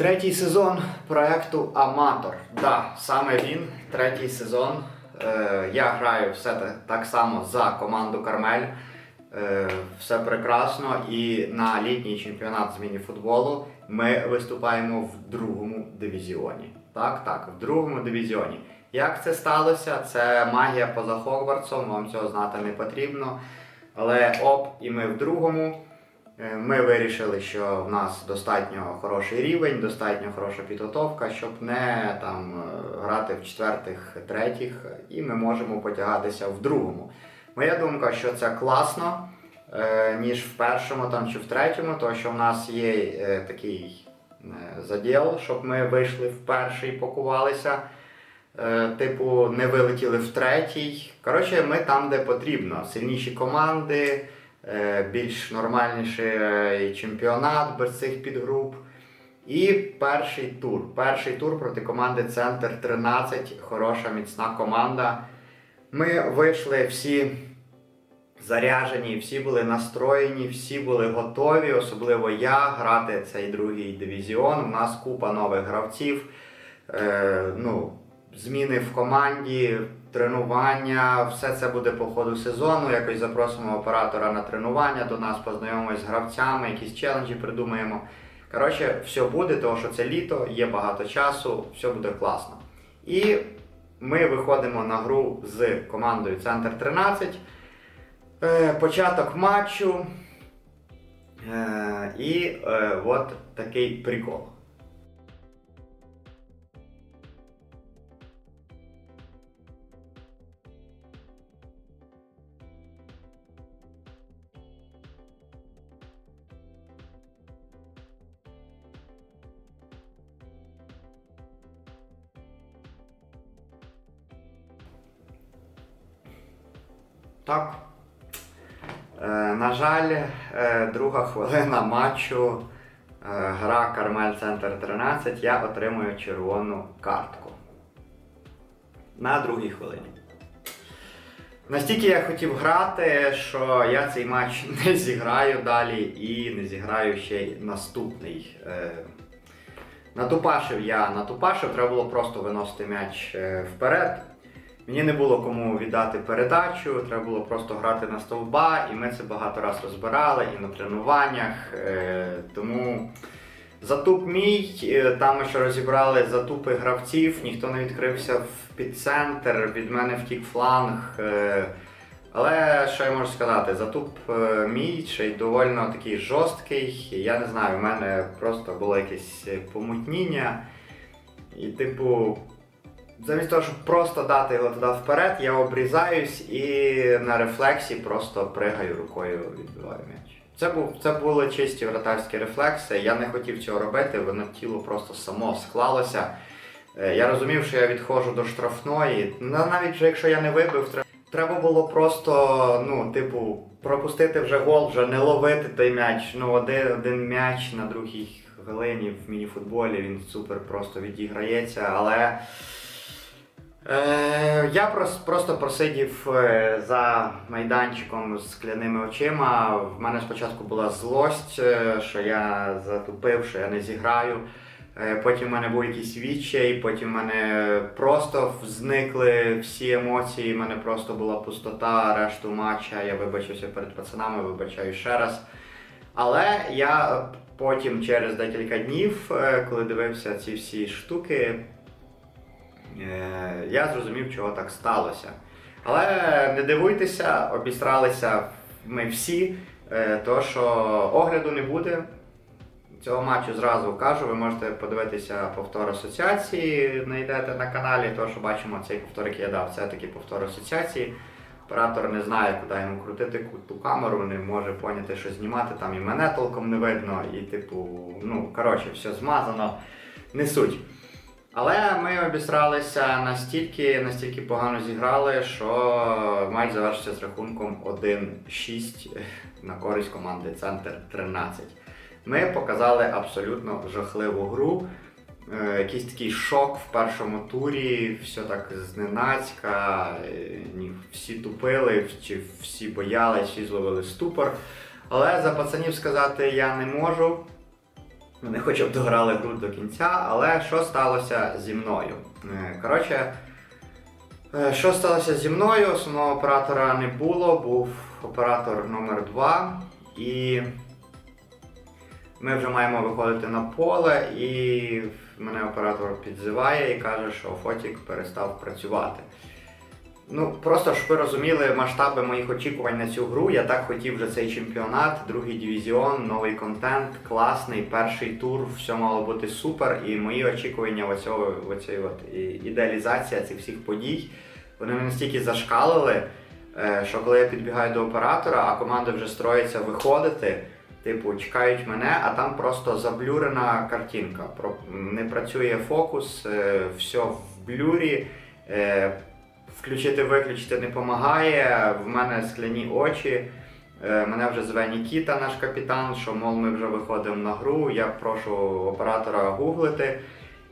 Третій сезон проекту Аматор. Да, саме він, третій сезон. Е, я граю все та- так само за команду Кармель. Е, все прекрасно. І на літній чемпіонат з мініфутболу ми виступаємо в другому дивізіоні. Так, так, в другому дивізіоні. Як це сталося? Це магія поза Хогвартсом, вам цього знати не потрібно. Але оп, і ми в другому. Е, Ми вирішили, що в нас достатньо хороший рівень, достатньо хороша підготовка, щоб не там е, грати в четвертих, третіх, і ми можемо потягатися в другому. Моя думка, що це класно, е, ніж в першому там, чи в третьому, тому що в нас є такий заділ, щоб ми вийшли в перший, покувалися. Е, Типу, не вилетіли в третій. Коротше, ми там, де потрібно. Сильніші команди, більш нормальніший чемпіонат без цих підгруп. І перший тур. Перший тур проти команди Центр 13. Хороша, міцна команда. Ми вийшли всі заряжені, всі були настроєні, всі були готові, особливо я, грати цей другий дивізіон. У нас купа нових гравців. Е, ну, зміни в команді, тренування, все це буде по ходу сезону. Якось запросимо оператора на тренування до нас, познайомимось з гравцями, якісь челенджі придумаємо. Коротше, все буде, тому що це літо, є багато часу, все буде класно. І ми виходимо на гру з командою Центр 13. Е, початок матчу. Е, і е, от такий прикол. Так. Е, на жаль, е, друга хвилина матчу. Е, гра Кармель Центр 13. Я отримую червону картку. На другій хвилині. Настільки я хотів грати, що я цей матч не зіграю далі і не зіграю ще й наступний. Натупашив я натупашив, треба було просто виносити м'яч вперед. Мені не було кому віддати передачу, треба було просто грати на стовба, і ми це багато разів розбирали і на тренуваннях. Е, тому затуп мій, е, там ми ще розібрали затупи гравців, ніхто не відкрився в підцентр, від мене втік фланг. Е, але що я можу сказати, затуп мій ще й доволі такий жорсткий. Я не знаю, в мене просто було якесь помутніння. І, типу, замість того, щоб просто дати його туди вперед, я обрізаюсь і на рефлексі просто пригаю рукою, відбиваю м'яч. Це, був, це були чисті вратарські рефлекси. Я не хотів цього робити, воно тіло просто само склалося. Е, Я розумів, що я відходжу до штрафної. Ну, Навіть вже якщо я не вибив, треба було просто, ну, типу, пропустити вже гол, вже не ловити той м'яч. Ну, один, один м'яч на другій хвилині в мініфутболі він супер просто відіграється, але. Е, я прос, просто просидів е, за майданчиком з скляними очима. В мене спочатку була злость, е, що я затупив, що я не зіграю. Потім в мене був якийсь відчай, потім в мене просто зникли всі емоції, в мене просто була пустота решту матча. Я вибачився перед пацанами, вибачаю ще раз. Але я потім, через декілька днів, коли дивився ці всі штуки, Я зрозумів, чого так сталося. Але не дивуйтеся, обістралися ми всі, е, то що огляду не буде. Цього матчу зразу кажу, ви можете подивитися повтор асоціації, знайдете на каналі, то що бачимо цей повтор, який я дав, це такий повтор асоціації. Оператор не знає, куди йому крутити ту камеру, не може поняти, що знімати, там і мене толком не видно, і типу, ну, коротше, все змазано, не суть. Але ми обісралися настільки, настільки погано зіграли, що матч завершився з рахунком 1-6 на користь команди Центр 13. Ми показали абсолютно жахливу гру. Е, Якийсь такий шок в першому турі, все так зненацька, е, всі тупили, чи всі боялись, всі зловили ступор. Але за пацанів сказати я не можу. Вони хоча б дограли гру до кінця, але що сталося зі мною? Е, Коротше, е, що сталося зі мною? Основного оператора не було, був оператор номер 2 і ми вже маємо виходити на поле, і мене оператор підзиває і каже, що Фотік перестав працювати. Ну, просто щоб ви розуміли масштаби моїх очікувань на цю гру. Я так хотів вже цей чемпіонат, другий дивізіон, новий контент, класний, перший тур, все мало бути супер. І мої очікування оцього, оцієї от ідеалізація цих всіх подій, вони мене настільки зашкалили, е, що коли я підбігаю до оператора, а команда вже строїться виходити. Типу, чекають мене, а там просто заблюрена картинка. Не працює фокус, е, все в блюрі. Е, Включити, виключити не допомагає. В мене скляні очі. Е, Мене вже зве Нікіта, наш капітан, що мов ми вже виходимо на гру. Я прошу оператора гуглити.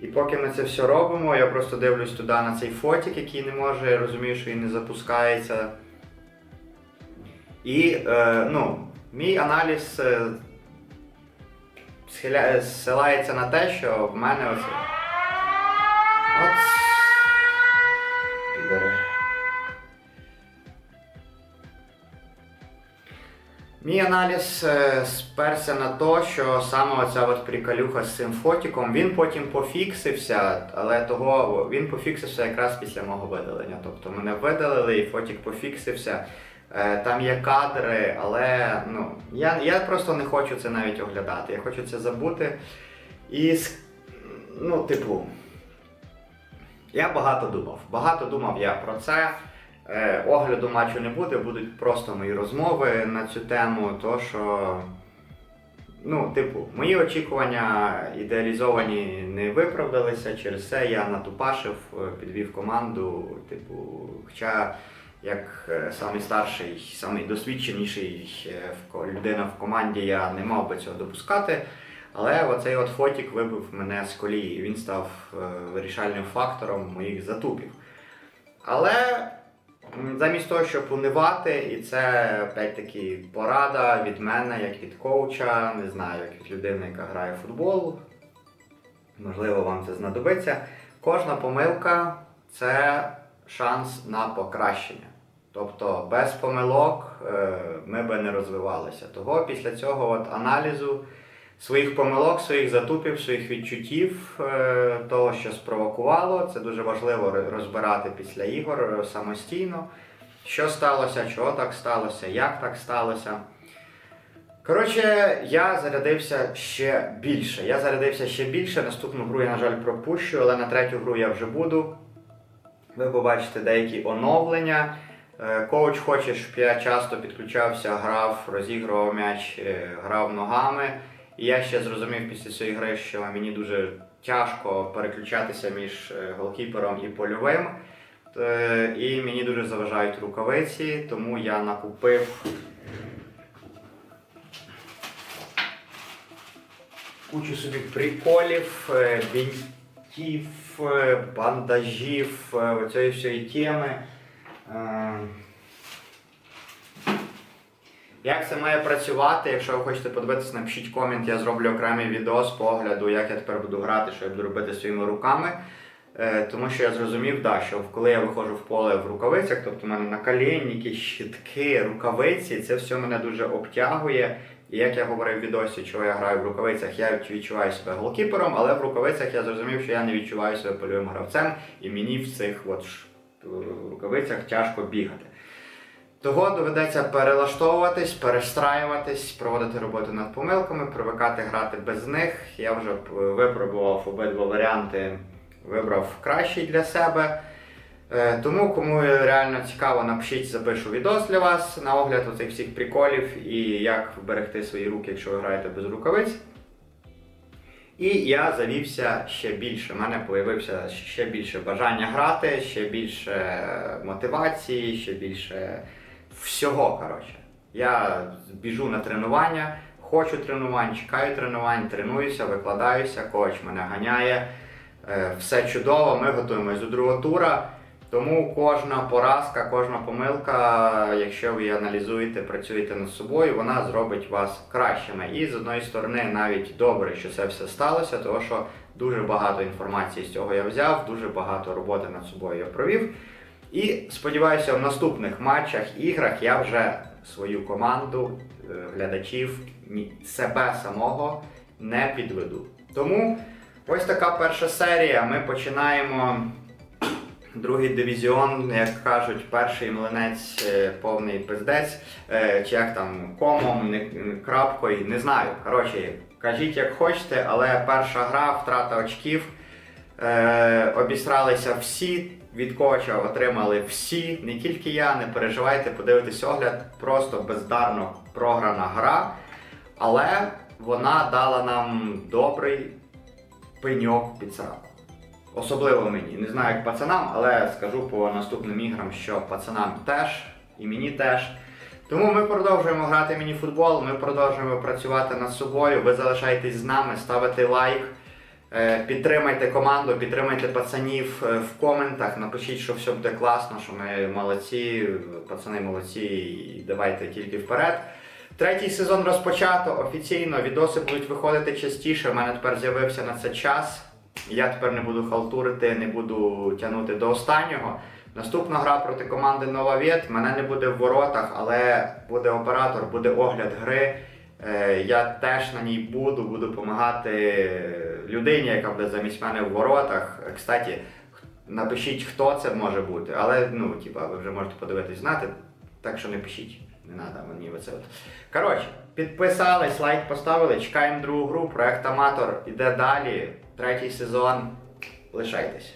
І поки ми це все робимо, я просто дивлюсь туди на цей фотик, який не може, я розумію, що він не запускається. І е, ну, мій аналіз е, схиля... зсилається на те, що в мене оце. От. Підери. Мій аналіз е, сперся на те, що саме оця от приколюха з цим фотіком, він потім пофіксився, але того він пофіксився якраз після мого видалення. Тобто мене видалили і фотік пофіксився. Е, Там є кадри, але ну, я, я просто не хочу це навіть оглядати. Я хочу це забути. І ну, типу, я багато думав. Багато думав я про це. Е, Огляду матчу не буде, будуть просто мої розмови на цю тему, то що. Ну, типу, мої очікування ідеалізовані не виправдалися, через це я натупашив, е, підвів команду. Типу, хоча як е, самий старший, самий досвідченіший людина в команді, я не мав би цього допускати. Але оцей от фотік вибив мене з колії. Він став е, вирішальним фактором моїх затупів. Але замість того, щоб унивати, і це опять-таки порада від мене, як від коуча, не знаю, як від людини, яка грає в футбол. Можливо, вам це знадобиться. Кожна помилка це шанс на покращення. Тобто без помилок е, ми би не розвивалися. Того після цього от аналізу своїх помилок, своїх затупів, своїх відчуттів, е, того, що спровокувало, це дуже важливо розбирати після ігор е, самостійно. Що сталося, чого так сталося, як так сталося. Коротше, я зарядився ще більше. Я зарядився ще більше. Наступну гру я, на жаль, пропущу, але на третю гру я вже буду. Ви побачите деякі оновлення. Е, Коуч хоче, щоб я часто підключався, грав, розігрував м'яч, грав ногами. І я ще зрозумів після цієї гри, що мені дуже тяжко переключатися між е, голкіпером і польовим. Е, І мені дуже заважають рукавиці, тому я накупив кучу собі приколів, е, бінтів, бандажів, оцієї всієї теми. Як це має працювати? Якщо ви хочете подивитися, напишіть комент, я зроблю окремий відео з погляду, як я тепер буду грати, що я буду робити своїми руками. Е, Тому що я зрозумів, да, що коли я виходжу в поле в рукавицях, тобто в мене наколінники, щитки, рукавиці, це все мене дуже обтягує. І як я говорив в відосі, чого я граю в рукавицях, я відчуваю себе голкіпером, але в рукавицях я зрозумів, що я не відчуваю себе польовим гравцем, і мені в цих от рукавицях тяжко бігати. Того доведеться перелаштовуватись, перестраюватись, проводити роботу над помилками, привикати грати без них. Я вже випробував обидва варіанти, вибрав кращий для себе. Е, Тому, кому реально цікаво, напишіть, запишу відос для вас на огляд оцих всіх приколів і як вберегти свої руки, якщо ви граєте без рукавиць. І я завівся ще більше. У мене появився ще більше бажання грати, ще більше мотивації, ще більше всього. Коротше. Я біжу на тренування, хочу тренувань, чекаю тренувань, тренуюся, викладаюся, коуч мене ганяє. Е, Все чудово, ми готуємось до другого тура. Тому кожна поразка, кожна помилка, якщо ви аналізуєте, працюєте над собою, вона зробить вас кращими. І з одної сторони, навіть добре, що це все сталося, тому що дуже багато інформації з цього я взяв, дуже багато роботи над собою я провів. І сподіваюся, в наступних матчах, іграх я вже свою команду, е, глядачів, себе самого не підведу. Тому ось така перша серія. Ми починаємо другий дивізіон, як кажуть, перший млинець е, повний пиздець, е, чи як там комом, крапкою, не знаю. Коротше, кажіть як хочете, але перша гра, втрата очків. Обісралися всі, від коча отримали всі, не тільки я, не переживайте, подивитесь огляд, просто бездарно програна гра. Але вона дала нам добрий пеньок під сраку. Особливо мені. Не знаю, як пацанам, але скажу по наступним іграм, що пацанам теж і мені теж. Тому ми продовжуємо грати міні-футбол, ми продовжуємо працювати над собою. Ви залишайтесь з нами, ставите лайк, підтримайте команду, підтримайте пацанів е, в коментах. Напишіть, що все буде класно, що ми молодці, пацани молодці, і давайте тільки вперед. Третій сезон розпочато офіційно. Відоси будуть виходити частіше. У мене тепер з'явився на це час. Я тепер не буду халтурити, не буду тягнути до останнього. Наступна гра проти команди Нова Вєт. Мене не буде в воротах, але буде оператор, буде огляд гри. Е, Я теж на ній буду, буду допомагати людині, яка буде замість мене в воротах. Кстати, напишіть, хто це може бути, але ну, типа, ви вже можете подивитись, знати, так що не пишіть. Не треба мені оце от. Коротше, підписались, лайк поставили, чекаємо другу гру. Проект Аматор іде далі. Третій сезон. Лишайтесь.